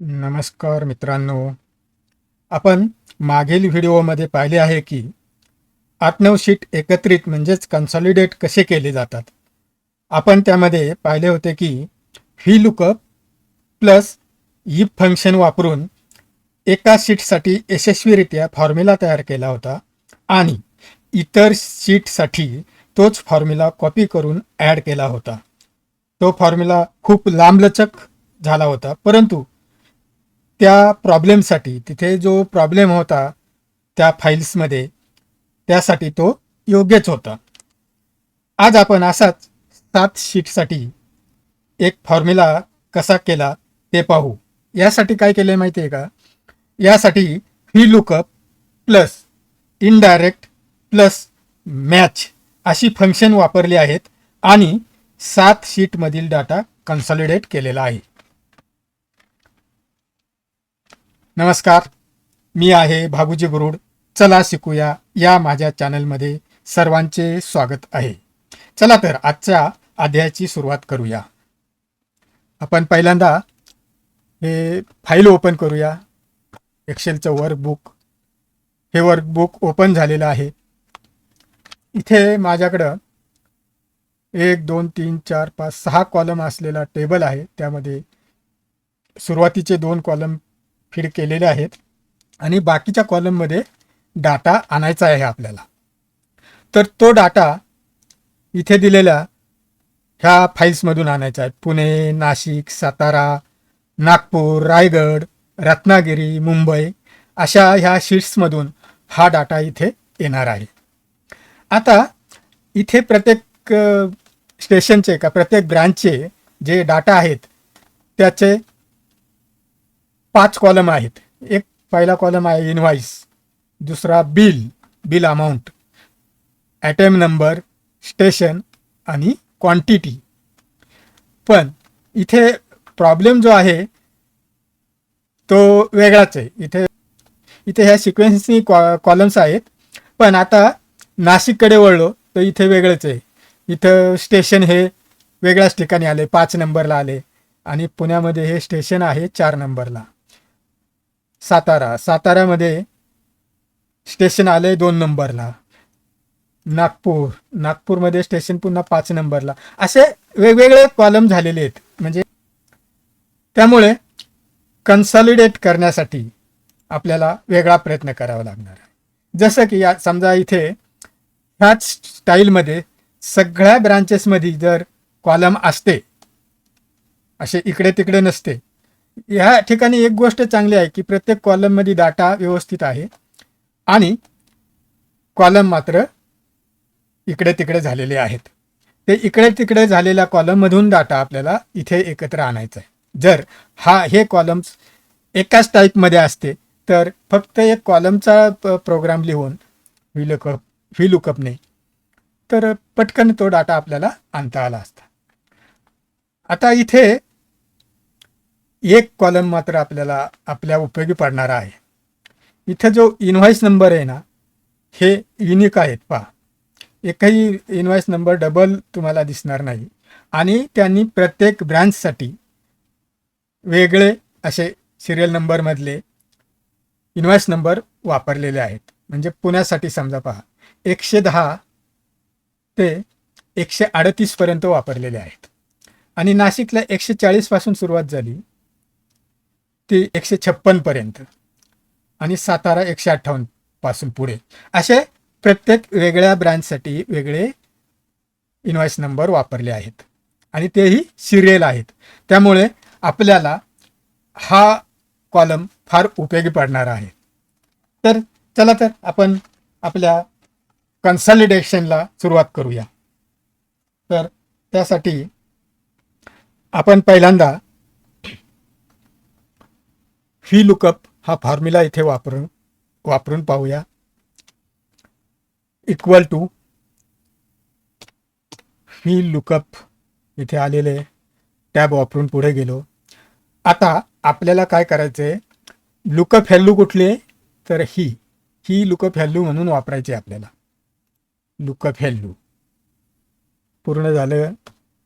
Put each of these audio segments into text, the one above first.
नमस्कार मित्रांनो. आपण मागील व्हिडिओमध्ये पाहिले आहे की आठ नऊ शीट एकत्रित म्हणजेच कन्सॉलिडेट कसे केले जातात. आपण त्यामध्ये पाहिले होते की V lookup plus if function वापरून एका शीटसाठी यशस्वीरित्या फॉर्म्युला तयार केला होता आणि इतर शीटसाठी तोच फॉर्म्युला कॉपी करून ॲड केला होता. तो फॉर्म्युला खूप लांबलचक झाला होता परंतु त्या प्रॉब्लेमसाठी तिथे जो प्रॉब्लेम होता त्या फाईल्समध्ये त्यासाठी तो योग्यच होता. आज आपण असाच सात शीटसाठी एक फॉर्म्युला कसा केला ते पाहू. यासाठी काय केलं आहे माहिती आहे का? यासाठी ही lookup plus indirect plus match अशी फंक्शन वापरली आहेत आणि सात शीटमधील डाटा कन्सॉलिडेट केलेला आहे. नमस्कार. मी आहे भागुजी गुरुड. चला शिकूया या माझ्या चॅनलमध्ये सर्वांचे स्वागत आहे. चला तर आजच्या अध्यायाची सुरुवात करूया. आपण पहिल्यांदा हे फाईल ओपन करूया. एक्सेलचं वर्कबुक हे वर्कबुक ओपन झालेलं आहे. इथे माझ्याकडं एक दोन तीन चार पाच सहा कॉलम असलेला टेबल आहे. त्यामध्ये सुरुवातीचे दोन कॉलम फीड केलेले आहेत. आणि बाकीच्या कॉलममध्ये डाटा आणायचा आहे आपल्याला. तर तो डाटा इथे दिलेल्या ह्या फाईल्समधून आणायचा आहे. पुणे नाशिक सातारा नागपूर रायगड रत्नागिरी मुंबई अशा ह्या शीट्समधून हा डाटा इथे येणार आहे. आता इथे प्रत्येक स्टेशनचे का प्रत्येक ब्रँचचे जे डाटा आहेत त्याचे पाच कॉलम आहेत. एक पहिला कॉलम आहे इनव्हाइस दुसरा bill bill amount item number station आणि क्वांटिटी पण इथे प्रॉब्लेम जो आहे तो वेगळाच आहे. इथे इथे ह्या सिक्वेन्सनी कॉ कॉलम्स आहेत. पण आता नाशिककडे वळलो तर इथे वेगळंच आहे. इथं स्टेशन हे वेगळ्याच ठिकाणी आले पाच नंबरला आले. आणि पुण्यामध्ये हे स्टेशन आहे चार नंबरला सातारा. साताऱ्यामध्ये स्टेशन आले दोन नंबरला. नागपूर. नागपूरमध्ये स्टेशन पुन्हा पाच नंबरला. असे वेगवेगळे कॉलम झालेले आहेत. म्हणजे त्यामुळे कन्सॉलिडेट करण्यासाठी आपल्याला वेगळा प्रयत्न करावा लागणार आहे. जसं की या समजा इथे ह्याच स्टाईलमध्ये सगळ्या ब्रांचेसमध्ये जर कॉलम असते असे इकडे तिकडे नसते ह्या ठिकाणी एक गोष्ट चांगली आहे की प्रत्येक कॉलममध्ये डाटा व्यवस्थित आहे आणि कॉलम मात्र इकडे तिकडे झालेले आहेत. ते इकडे तिकडे झालेल्या कॉलममधून डाटा आपल्याला इथे एकत्र आणायचा आहे. जर हा हे कॉलम्स एकाच टाईपमध्ये असते तर फक्त एक कॉलमचा प्रोग्राम लिहून व्ही व्हिलुकअपने तर पटकन तो डाटा आपल्याला आणता आला असता. आता इथे एक कॉलम मात्र आपल्याला आपल्या उपयोगी पडणारा आहे. इथं जो इनव्हॉइस नंबर आहे ना हे युनिक आहेत पहा. एकही इनव्हॉइस नंबर डबल तुम्हाला दिसणार नाही. आणि त्यांनी प्रत्येक ब्रँचसाठी वेगळे असे सिरियल नंबरमधले इनव्हॉइस नंबर वापरलेले आहेत. म्हणजे पुण्यासाठी समजा पहा एकशे दहा ते एकशे अडतीसपर्यंत वापरलेले आहेत. आणि नाशिकला एकशे चाळीसपासून सुरुवात झाली. ते एकशे छप्पनपर्यंत आणि सातारा एकशे अठ्ठावन्नपासून पुढे. असे प्रत्येक वेगळ्या ब्रँचसाठी वेगळे इनव्हॉइस नंबर वापरले आहेत. आणि तेही सिरियल आहेत. त्यामुळे आपल्याला हा कॉलम फार उपयोगी पडणार आहे. तर चला तर आपण आपल्या कन्सॉलिडेशनला सुरुवात करूया. तर त्यासाठी आपण पहिल्यांदा व्ही लुकअप हा फॉर्म्युला इथे वापरून वापरून पाहूया. इक्वल टू व्ही लुकअप इथे आलेले टॅब वापरून पुढे गेलो. आता आपल्याला काय करायचं आहे लुकअप व्हॅल्यू कुठली? आहे तर ही ही लुकअप व्हॅल्यू म्हणून वापरायची आहे आपल्याला. लुकअप व्हॅल्यू पूर्ण झालं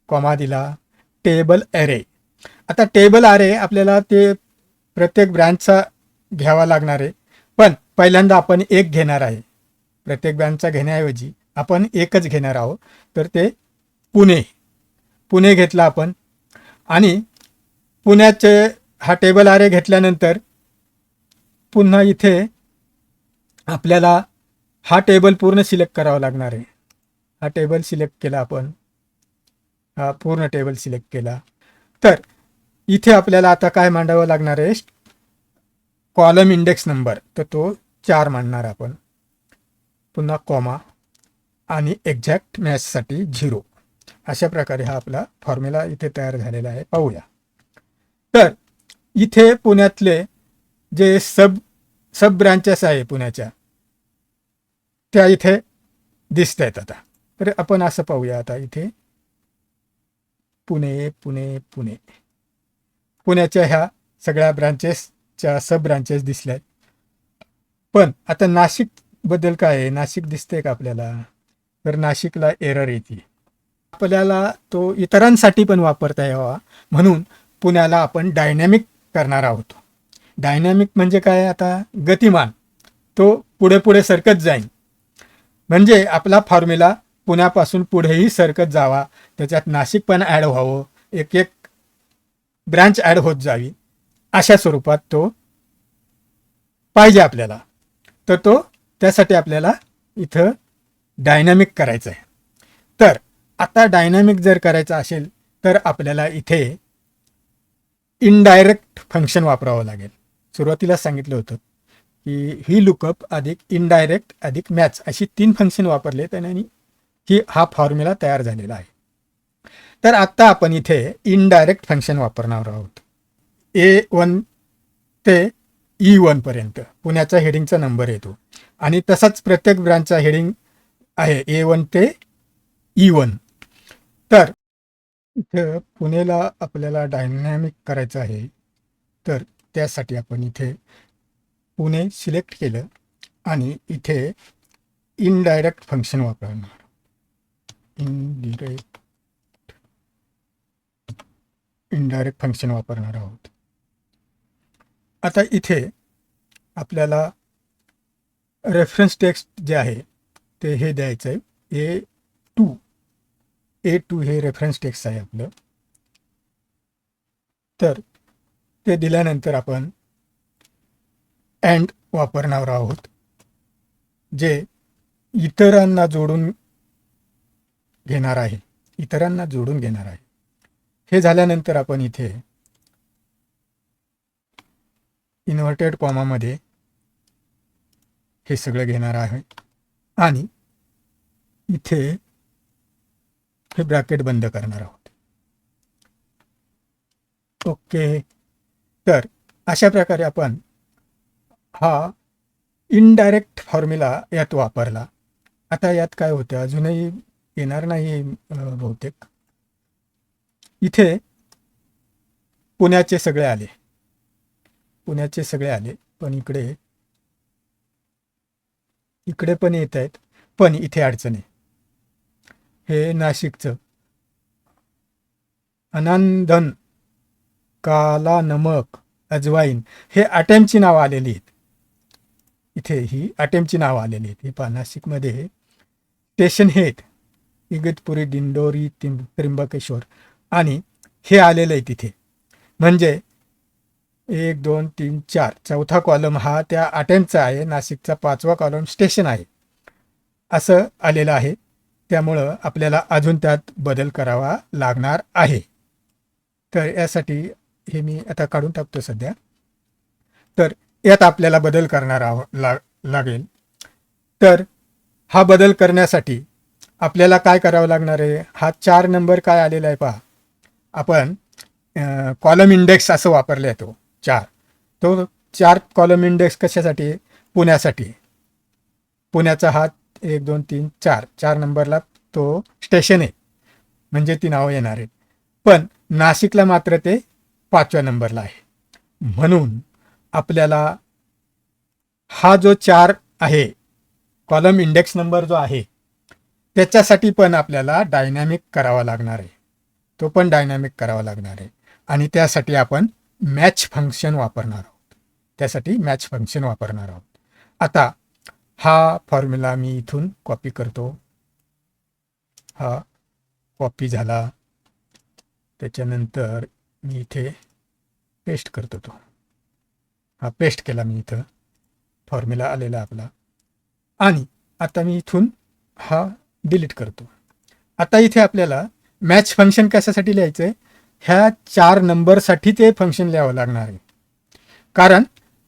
कॉमा दिला. टेबल अरे आता टेबल अरे आपल्याला ते प्रत्येक ब्रँचचा घ्यावा लागणार आहे. पण पहिल्यांदा आपण एक घेणार आहे. प्रत्येक ब्रँचचा घेण्याऐवजी आपण एकच घेणार आहोत. तर ते पुणे. पुणे घेतला आपण. आणि पुण्याचे हा टेबल आरे घेतल्यानंतर पुन्हा इथे आपल्याला हा टेबल पूर्ण सिलेक्ट करावा लागणार आहे. हा टेबल सिलेक्ट केला आपण. हा पूर्ण टेबल सिलेक्ट केला. तर इथे आपल्याला आता काय मांडावं लागणार आहे? Column index number. तर तो चार मांडणार आपण. पुन्हा कॉमा आणि एक्झॅक्ट मॅचसाठी झिरो. अशा प्रकारे हा आपला फॉर्म्युला इथे तयार झालेला आहे. पाहूया. तर इथे पुण्यातले जे सब सब ब्रांचेस आहे पुण्याच्या त्या इथे दिसत आहेत आता. तर आपण असं पाहूया आता इथे. पुणे पुणे पुणे. पुण्याच्या ह्या सगळ्या ब्रांचेसच्या सब ब्रांचेस दिसल्या आहेत. पण आता नाशिकबद्दल काय आहे? नाशिक दिसते का आपल्याला? तर नाशिकला एरर येते. आपल्याला तो इतरांसाठी पण वापरता यावा. म्हणून पुण्याला आपण डायनॅमिक करणार आहोत. डायनॅमिक म्हणजे काय? आता गतिमान. तो पुढे पुढे सरकत जाईल. म्हणजे आपला फॉर्म्युला पुण्यापासून पुढेही सरकत जावा. त्याच्यात नाशिक पण ॲड व्हावं. एक एक ब्रँच ॲड होत जावी अशा स्वरूपात तो पाहिजे आपल्याला. तर तो त्यासाठी आपल्याला इथं डायनॅमिक करायचं आहे तर आता डायनॅमिक जर करायचं असेल तर आपल्याला इथे इनडायरेक्ट फंक्शन वापरावं लागेल. सुरुवातीला सांगितलं होतं की ही लुकअप अधिक इनडायरेक्ट अधिक मॅच अशी तीन फंक्शन वापरले आणि ही हा फॉर्म्युला तयार झालेला आहे. तर आत्ता आपण इथे इनडायरेक्ट फंक्शन वापरणार आहोत. ए वन ते e ई वनपर्यंत पुण्याच्या हेडिंगचा नंबर येतो. आणि तसाच प्रत्येक ब्रांचचा हेडिंग आहे ए वन ते e ई वन तर इथं पुणेला आपल्याला डायनॅमिक करायचं आहे. तर त्यासाठी आपण इथे पुणे सिलेक्ट केलं आणि इथे इनडायरेक्ट फंक्शन वापरणार. इनडिरेक्ट इनडायरेक्ट फंक्शन वापरणार आहोत. आता इथे आपल्याला रेफरन्स टेक्स्ट जे आहे ते हे द्यायचं आहे ए टू ए टू हे रेफरन्स टेक्स्ट आहे आपलं. तर ते दिल्यानंतर आपण अँड वापरणार आहोत जे इतरांना जोडून घेणार आहे. इतरांना जोडून घेणार आहे. हे झाल्यानंतर आपण इथे इन्व्हर्टेड कॉमामध्ये हे सगळं घेणार आहे. आणि इथे हे ब्रॅकेट बंद करणार आहोत. ओके. तर अशा प्रकारे आपण हा इनडायरेक्ट फॉर्म्युला यात वापरला. आता यात काय होतं? अजूनही येणार नाही बहुतेक. इथे पुण्याचे सगळे आले. पुण्याचे सगळे आले पण इकडे इकडे पण येत आहेत पण इथे अडचण. आहे हे नाशिकचं अनांदन काला नमक अजवाईन हे अटेमची नावं आलेली आहेत. इथे ही अटेमची नावं आलेली आहेत. ही पहा नाशिकमध्ये स्टेशन हे आहेत. इगतपुरी दिंडोरी तिं त्र्यंबकेश्वर. आणि हे आलेलं आहे तिथे. म्हणजे एक दोन तीन चार. चौथा कॉलम हा त्या अटेम्पचा आहे. नाशिकचा पाचवा कॉलम स्टेशन आहे. असं आलेलं आहे. त्यामुळं आपल्याला अजून त्यात बदल करावा लागणार आहे. तर यासाठी हे मी आता काढून टाकतो सध्या. तर यात आपल्याला बदल करणार आहो ला लागेल. तर हा बदल करण्यासाठी आपल्याला काय करावं लागणार आहे? हा चार नंबर काय आलेला आहे पहा. आपण कॉलम इंडेक्स असं वापरले आहे तो चार. तो चार कॉलम इंडेक्स कशासाठी? पुण्यासाठी. पुण्याचा हा एक दोन तीन चार. चार नंबरला तो स्टेशन आहे. म्हणजे ती नावं येणार आहेत. पण नाशिकला मात्र ते पाचव्या नंबरला आहे. म्हणून आपल्याला हा जो चार आहे कॉलम इंडेक्स नंबर जो आहे त्याच्यासाठी पण आपल्याला डायनॅमिक करावा लागणार आहे. तो पण डायनॅमिक करावा लागणार आहे. आणि त्यासाठी आपण मॅच फंक्शन वापरणार आहोत. त्यासाठी मॅच फंक्शन वापरणार आहोत. आता हा फॉर्म्युला मी इथून कॉपी करतो. हा कॉपी झाला. त्याच्यानंतर मी इथे पेस्ट करतो तो. हा पेस्ट केला मी इथं. फॉर्म्युला आलेला आपला. आणि आता मी इथून हा डिलीट करतो. आता इथे आपल्याला मॅच फंक्शन कशासाठी लिहायचं आहे ह्या चार नंबरसाठी ते फंक्शन लिहावं लागणार आहे. कारण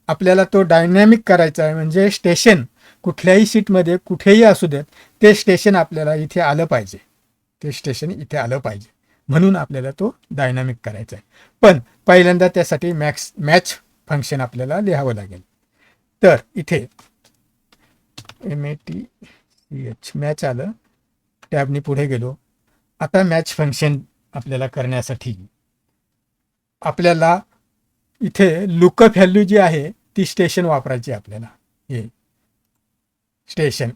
आपल्याला तो डायनॅमिक करायचा आहे म्हणजे स्टेशन कुठल्याही सीटमध्ये कुठेही असू देत ते स्टेशन आपल्याला इथे आलं पाहिजे. ते स्टेशन इथे आलं पाहिजे. म्हणून आपल्याला तो डायनॅमिक करायचा आहे. पण पहिल्यांदा त्यासाठी मॅक्स मॅच फंक्शन आपल्याला लिहावं लागेल. तर इथे M A T C H match आलं. टॅबनी पुढे गेलो. आता मॅच फंक्शन आपल्याला करण्यासाठी. आपल्याला इथे लुकअप व्हॅल्यू जी आहे ती स्टेशन वापरायची आपल्याला. हे. स्टेशन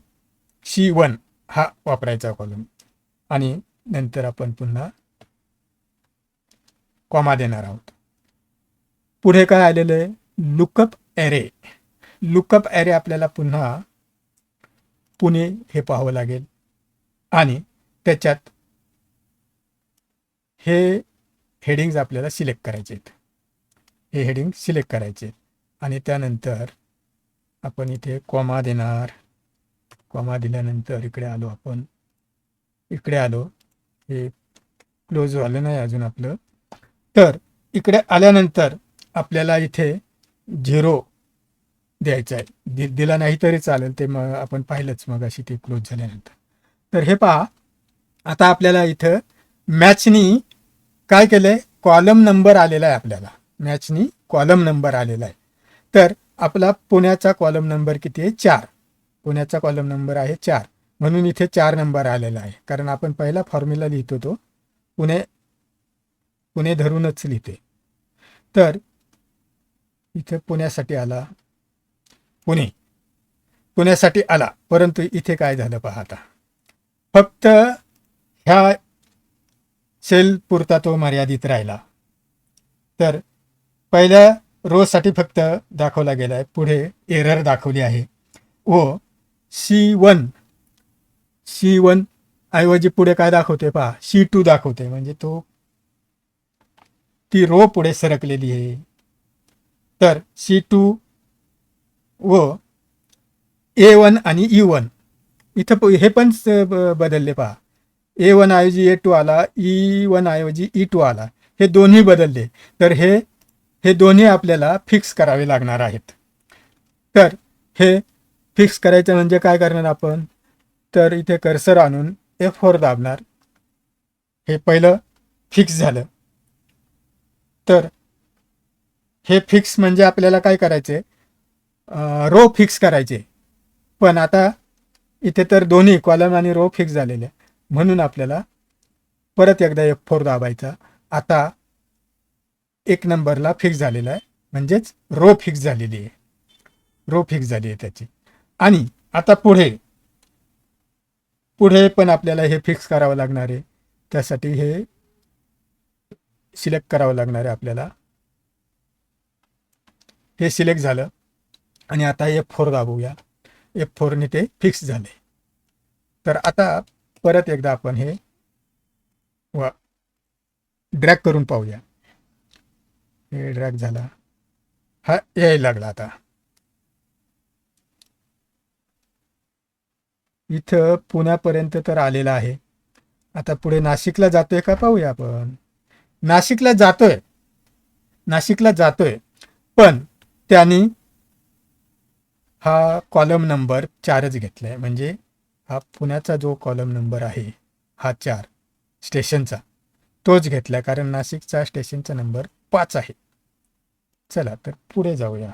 सी वन हा वापरायचा कॉलम आणि नंतर आपण पुन्हा कॉमा देणार आहोत. पुढे काय आलेलं आहे? लुकअप ॲरे लुकअप ॲरे आपल्याला पुन्हा पुणे हे पाहावं लागेल. आणि त्याच्यात हे हेडिंग्ज आपल्याला सिलेक्ट करायचे आहेत. हे हेडिंग सिलेक्ट करायचे आणि त्यानंतर आपण इथे कॉमा देणार. कॉमा दिल्यानंतर इकडे आलो आपण. इकडे आलो. हे क्लोज झालं नाही अजून आपलं. तर इकडे आल्यानंतर आपल्याला इथे झिरो द्यायचं आहे. दि दिला नाही तरी चालेल. ते मग आपण पाहिलंच मग अशी ते क्लोज झाल्यानंतर. तर हे पहा. आता आपल्याला इथं मॅचनी काय केलं आहे कॉलम नंबर आलेला आहे आपल्याला. मॅचनी कॉलम नंबर आलेला आहे. तर आपला पुण्याचा कॉलम नंबर किती आहे? चार. पुण्याचा कॉलम नंबर आहे चार. म्हणून इथे चार नंबर आलेला आहे. कारण आपण पहिला फॉर्म्युला लिहितो तो. पुणे पुणे धरूनच लिहिते. तर इथे पुण्यासाठी आला. पुणे. पुण्यासाठी आला. परंतु इथे काय झालं पहा आता फक्त ह्या सेल पुरता तो मर्यादित राहिला. तर पहिल्या रोजसाठी फक्त दाखवला गेला आहे पुढे एरर दाखवली आहे. व सी वन सी वन ऐवजी पुढे काय दाखवते पहा सी टू दाखवते म्हणजे तो ती रो पुढे सरकलेली आहे. तर सी टू व ए वन आणि ई वन इथं हे पण बदलले पहा. ए वन ऐवजी ए टू आला ई वन ऐवजी ई टू आला हे दोन्ही बदलले. तर हे हे दोन्ही आपल्याला फिक्स करावे लागणार आहेत. तर हे फिक्स करायचं म्हणजे काय करणार आपण? तर इथे कर्सर आणून एफ फोर दाबणार. हे पहिलं फिक्स झालं. तर हे फिक्स म्हणजे आपल्याला काय करायचे? रो फिक्स करायचे. पण आता इथे तर दोन्ही कॉलम आणि रो फिक्स झालेले. म्हणून आपल्याला परत एकदा एफ फोर दाबायचा. आता एक नंबरला फिक्स झालेला आहे. म्हणजेच रो फिक्स झालेली आहे. रो फिक्स झाली आहे त्याची. आणि आता पुढे पुढे पण आपल्याला हे फिक्स करावं लागणार आहे. त्यासाठी हे सिलेक्ट करावं लागणार आहे आपल्याला. हे सिलेक्ट झालं. आणि आता एफ फोर दाबूया. एफ फोरने ते फिक्स झाले. तर आता परत एकदा आपण हे वा ड्रॅग करून पाहूया. हे ड्रॅग झाला. हा यायला लागला आता. इथं पुण्यापर्यंत तर आलेला आहे. आता पुढे नाशिकला जातोय का पाहूया आपण. नाशिकला जातोय. नाशिकला जातोय. पण त्यांनी हा कॉलम नंबर चारच घेतलाय. म्हणजे हा पुण्याचा जो कॉलम नंबर आहे हा चार स्टेशनचा तोच घेतला कारण नाशिकचा स्टेशनचा नंबर पाच आहे. चला तर पुढे जाऊया.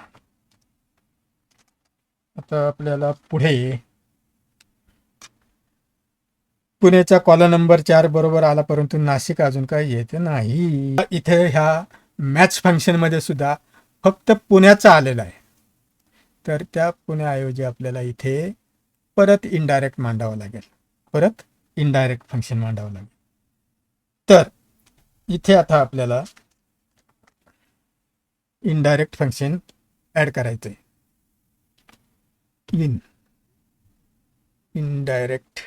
आता आपल्याला पुढे पुण्याचा कॉलम नंबर चार बरोबर आला परंतु नाशिक अजून काही येते नाही. इथे ह्या मॅच फंक्शनमध्ये सुद्धा फक्त पुण्याचा आलेला आहे. तर त्या पुण्याऐवजी आपल्याला इथे परत इनडायरेक्ट मांडावं लागेल. परत इनडायरेक्ट फंक्शन मांडावं लागेल. तर इथे आता आपल्याला इनडायरेक्ट फंक्शन ॲड करायचं आहे इन इनडायरेक्ट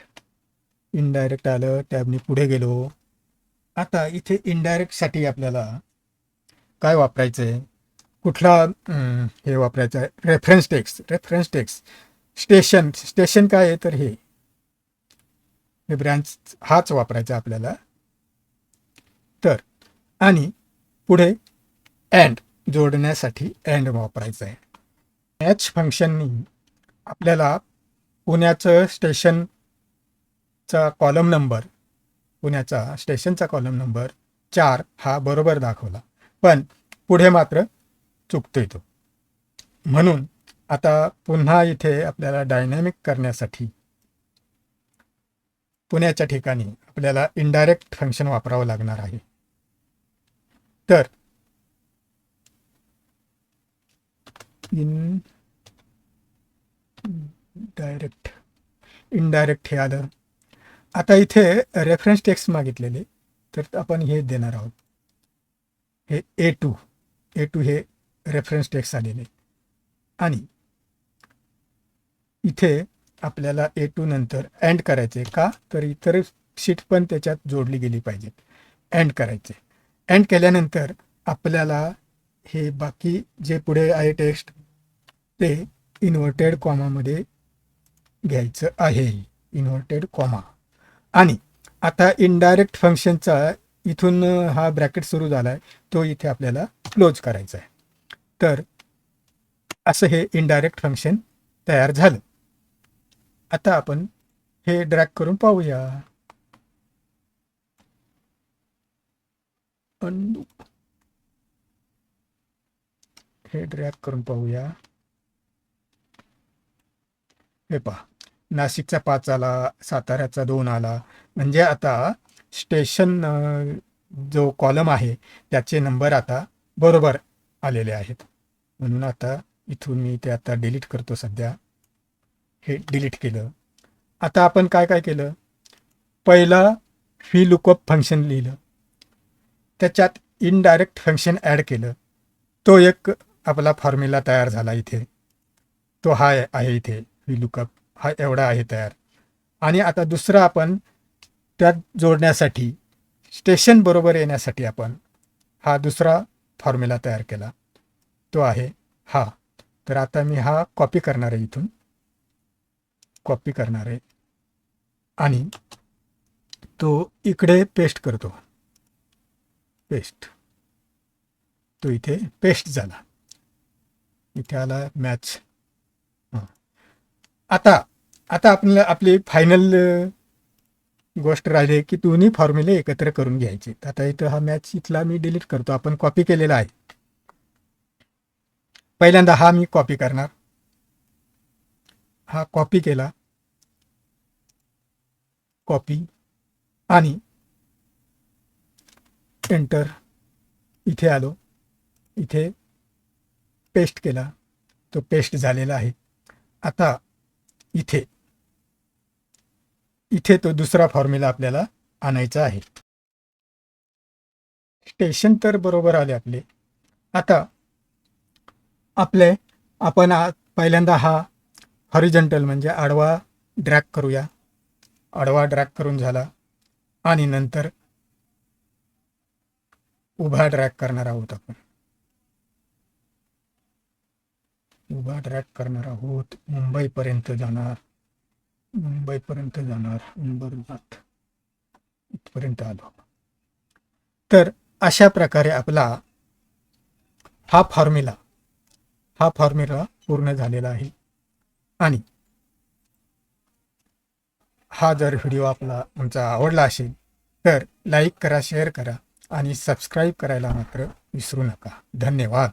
इनडायरेक्ट आलं टॅबने पुढे गेलो. आता इथे इनडायरेक्टसाठी आपल्याला काय वापरायचं आहे कुठला हे वापरायचं आहे reference text reference text station station काय आहे तर हे. ब्रँच हाच वापरायचा आपल्याला. तर आणि पुढे अँड जोडण्यासाठी अँड वापरायचं आहे मॅच फंक्शननी आपल्याला पुण्याचं स्टेशनचा कॉलम नंबर पुण्याचा स्टेशनचा कॉलम नंबर चार हा बरोबर दाखवला. पण पुढे मात्र चुकतोय तो. म्हणून आता पुन्हा इथे आपल्याला डायनॅमिक करण्यासाठी पुण्याच्या ठिकाणी आपल्याला इनडायरेक्ट फंक्शन वापरावं लागणार आहे. तर इन डायरेक्ट इनडायरेक्ट हे आलं. आता इथे रेफरन्स टेक्स्ट मागितलेले तर आपण हे देणार आहोत. हे ए टू ए टू हे रेफरन्स टेक्स्ट आलेले. आणि इथे आपल्याला ए टू नंतर अँड करायचे का? तर इतर शीट पण त्याच्यात जोडली गेली पाहिजेत. अँड करायचे अँड केल्यानंतर आपल्याला हे बाकी जे पुढे आहे टेक्स्ट ते इन्व्हर्टेड कॉमामध्ये घ्यायचं आहे. इन्व्हर्टेड कॉमा आणि आता इनडायरेक्ट फंक्शनचा इथून हा ब्रॅकेट सुरू झाला आहे तो इथे आपल्याला क्लोज करायचा आहे तर असं हे इनडायरेक्ट फंक्शन तयार झालं. आता आपण हे ड्रॅग करून पाहूया. हे ड्रॅग करून पाहूया. हे पहा नाशिकचा पाच आला साताऱ्याचा दोन आला. म्हणजे आता स्टेशन जो कॉलम आहे त्याचे नंबर आता बरोबर आलेले आहेत. म्हणून आता इथून मी ते आता डिलीट करतो सध्या. हे डिलीट केलं. आता आपण काय काय केलं? पहिला फी लुकअप फंक्शन लिहिलं. त्याच्यात इनडायरेक्ट फंक्शन ॲड केलं. तो एक आपला फॉर्म्युला तयार झाला इथे. तो हा आहे- इथे फी लुकअप हा एवढा आहे तयार. आणि आता दुसरा आपण त्यात जोडण्यासाठी स्टेशन बरोबर येण्यासाठी आपण हा दुसरा फॉर्म्युला तयार केला. तो आहे हा. तर आता मी हा कॉपी करणार आहे इथून. कॉपी करणार. आहे आणि तो इकडे पेस्ट करतो. पेस्ट तो इथे पेस्ट झाला. इथे आला मॅच आता आता आपल्याला आपली फायनल गोष्ट राहिली की दोन्ही फॉर्म्युले एकत्र करून घ्यायचे. आता इथं हा मॅच इथला मी डिलीट करतो. आपण कॉपी केलेला आहे. पहिल्यांदा हा मी कॉपी करणार. हा कॉपी केला. कॉपी आणि एंटर इथे आलो. इथे पेस्ट केला. तो पेस्ट झालेला आहे. आता इथे. इथे तो दुसरा फॉर्म्युला आपल्याला आणायचा आहे. स्टेशन तर बरोबर आले आपले. आता आपले आपण पहिल्यांदा हा हॉरिजेंटल म्हणजे आडवा ड्रॅग करूया. आडवा ड्रॅग करून झाला. आणि नंतर उभा ड्रॅग करणार आहोत आपण. उभा ड्रॅग करणार आहोत. मुंबईपर्यंत जाणार. मुंबईपर्यंत जाणार. अंबरनाथ इथपर्यंत आलो तर अशा प्रकारे आपला हा फॉर्म्युला हा फॉर्म्युला पूर्ण झालेला आहे. आणि हा जर व्हिडिओ आपला तुमचा आवडला असेल तर लाईक करा शेअर करा आणि सबस्क्राईब करायला मात्र विसरू नका. धन्यवाद.